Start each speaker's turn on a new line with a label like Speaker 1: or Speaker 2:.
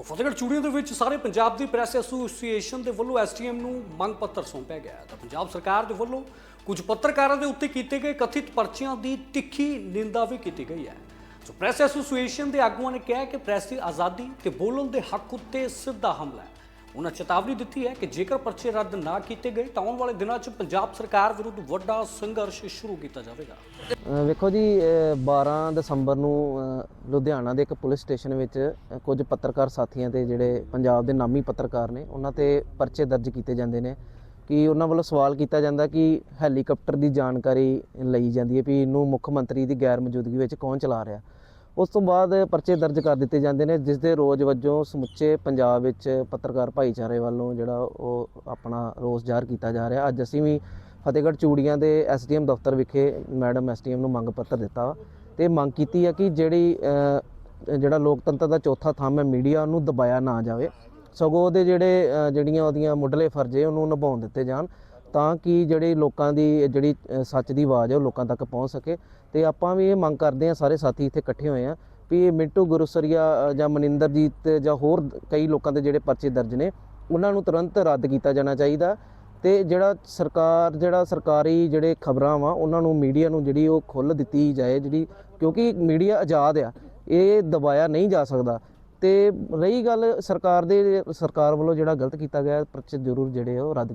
Speaker 1: ਸੋ ਫਤਿਹਗੜ੍ਹ ਚੂੜੀਆਂ ਦੇ ਵਿੱਚ ਸਾਰੇ ਪੰਜਾਬ ਦੀ ਪ੍ਰੈਸ ਐਸੋਸੀਏਸ਼ਨ ਦੇ ਵੱਲੋਂ ਐਸਟੀਐਮ ਨੂੰ ਮੰਗ ਪੱਤਰ ਸੌਂਪਿਆ ਗਿਆ ਤਾਂ ਪੰਜਾਬ ਸਰਕਾਰ ਦੇ ਵੱਲੋਂ ਕੁਝ ਪੱਤਰਕਾਰਾਂ ਦੇ ਉੱਤੇ ਕੀਤੇ ਗਏ ਕਥਿਤ ਪਰਚਿਆਂ ਦੀ ਤਿੱਖੀ ਨਿੰਦਾ ਵੀ ਕੀਤੀ ਗਈ ਹੈ। ਸੋ ਪ੍ਰੈਸ ਐਸੋਸੀਏਸ਼ਨ ਦੇ ਆਗੂਆਂ ਨੇ ਕਿਹਾ ਕਿ ਪ੍ਰੈਸ ਦੀ ਆਜ਼ਾਦੀ ਤੇ ਬੋਲਣ ਦੇ ਹੱਕ ਉੱਤੇ ਸਿੱਧਾ ਹਮਲਾ ਹੈ। ਉਹਨਾਂ ਚੇਤਾਵਨੀ ਦਿੱਤੀ ਹੈ ਕਿ ਜੇਕਰ ਪਰਚੇ ਰੱਦ ਨਾ ਕੀਤੇ ਗਏ ਤਾਂ ਆਉਣ ਵਾਲੇ ਦਿਨਾਂ 'ਚ ਪੰਜਾਬ ਸਰਕਾਰ ਵਿਰੁੱਧ ਵੱਡਾ ਸੰਘਰਸ਼ ਸ਼ੁਰੂ ਕੀਤਾ ਜਾਵੇਗਾ।
Speaker 2: ਵੇਖੋ ਜੀ ਅ, 12 ਦਸੰਬਰ ਨੂੰ ਲੁਧਿਆਣਾ ਦੇ ਇੱਕ ਪੁਲਿਸ ਸਟੇਸ਼ਨ ਵਿੱਚ ਕੁਝ ਪੱਤਰਕਾਰ ਸਾਥੀਆਂ ਤੇ ਜਿਹੜੇ ਪੰਜਾਬ ਦੇ ਨਾਮੀ ਪੱਤਰਕਾਰ ਨੇ ਉਹਨਾਂ ਤੇ ਪਰਚੇ ਦਰਜ ਕੀਤੇ ਜਾਂਦੇ ਨੇ ਕਿ ਉਹਨਾਂ ਵੱਲੋਂ ਸਵਾਲ ਕੀਤਾ ਜਾਂਦਾ ਕਿ ਹੈਲੀਕਾਪਟਰ ਦੀ ਜਾਣਕਾਰੀ ਲਈ ਜਾਂਦੀ ਹੈ ਵੀ ਇਹਨੂੰ ਮੁੱਖ ਮੰਤਰੀ ਦੀ ਗੈਰ ਮੌਜੂਦਗੀ ਵਿੱਚ ਕੌਣ ਚਲਾ ਰਿਹਾ। ਉਸ ਤੋਂ ਬਾਅਦ ਪਰਚੇ ਦਰਜ ਕਰ ਦਿੱਤੇ ਜਾਂਦੇ ਨੇ, ਜਿਸ ਦੇ ਰੋਜ਼ ਵਜੋਂ ਸਮੁੱਚੇ ਪੰਜਾਬ ਵਿੱਚ ਪੱਤਰਕਾਰ ਭਾਈਚਾਰੇ ਵੱਲੋਂ ਜਿਹੜਾ ਉਹ ਆਪਣਾ ਰੋਸ ਜ਼ਾਹਰ ਕੀਤਾ ਜਾ ਰਿਹਾ। ਅੱਜ ਅਸੀਂ ਵੀ ਫਤਿਹਗੜ੍ਹ ਚੂੜੀਆਂ ਦੇ ਐਸਡੀਐਮ ਦਫ਼ਤਰ ਵਿਖੇ ਮੈਡਮ ਐਸਡੀਐਮ ਨੂੰ ਮੰਗ ਪੱਤਰ ਦਿੱਤਾ ਵਾ ਤੇ ਮੰਗ ਕੀਤੀ ਹੈ ਕਿ ਜਿਹੜੀ ਜਿਹੜਾ ਲੋਕਤੰਤਰ ਦਾ ਚੌਥਾ ਥੰਮ ਹੈ, ਮੀਡੀਆ ਉਹਨੂੰ ਦਬਾਇਆ ਨਾ ਜਾਵੇ। ਸਗੋਂ ਉਹਦੇ ਜਿਹੜੇ ਜਿਹੜੀਆਂ ਉਹਦੀਆਂ ਮੁੱਢਲੇ ਫਰਜ਼ੇ, ਉਹਨੂੰ ਨਿਭਾਉਣ ਦਿੱਤੇ ਜਾਣ। ਤਾਂ ਕਿ ਜਿਹੜੇ ਲੋਕਾਂ ਦੀ ਜਿਹੜੀ ਸੱਚ ਦੀ ਆਵਾਜ਼ ਹੈ, ਉਹ ਲੋਕਾਂ ਤੱਕ ਪਹੁੰਚ ਸਕੇ। ਤੇ ਆਪਾਂ ਵੀ ਇਹ ਮੰਗ ਕਰਦੇ ਹਾਂ, ਸਾਰੇ ਸਾਥੀ ਇੱਥੇ ਇਕੱਠੇ ਹੋਏ ਆ ਵੀ ਮਿੰਟੂ ਗੁਰਸਰੀਆ ਜਾਂ ਮਨਿੰਦਰਜੀਤ ਜਾਂ ਹੋਰ ਕਈ ਲੋਕਾਂ ਦੇ ਜਿਹੜੇ ਪਰਚੇ ਦਰਜ ਨੇ, ਉਹਨਾਂ ਨੂੰ ਤੁਰੰਤ ਰੱਦ ਕੀਤਾ ਜਾਣਾ ਚਾਹੀਦਾ। ਤੇ ਜਿਹੜਾ ਸਰਕਾਰ, ਜਿਹੜਾ ਸਰਕਾਰੀ ਜਿਹੜੇ ਖਬਰਾਂ ਵਾ, ਉਹਨਾਂ ਨੂੰ ਮੀਡੀਆ ਨੂੰ ਜਿਹੜੀ ਉਹ ਖੁੱਲ੍ਹ ਦਿੱਤੀ ਜਾਏ, ਜਿਹੜੀ, ਕਿਉਂਕਿ ਮੀਡੀਆ ਆਜ਼ਾਦ ਆ, ਇਹ ਦਬਾਇਆ ਨਹੀਂ ਜਾ ਸਕਦਾ। ਤੇ ਰਹੀ ਗੱਲ ਸਰਕਾਰ ਦੇ, ਸਰਕਾਰ ਵੱਲੋਂ ਜਿਹੜਾ ਗਲਤ ਕੀਤਾ ਗਿਆ, ਪਰਚੇ ਜ਼ਰੂਰ ਜਿਹੜੇ ਆ, ਉਹ ਰੱਦ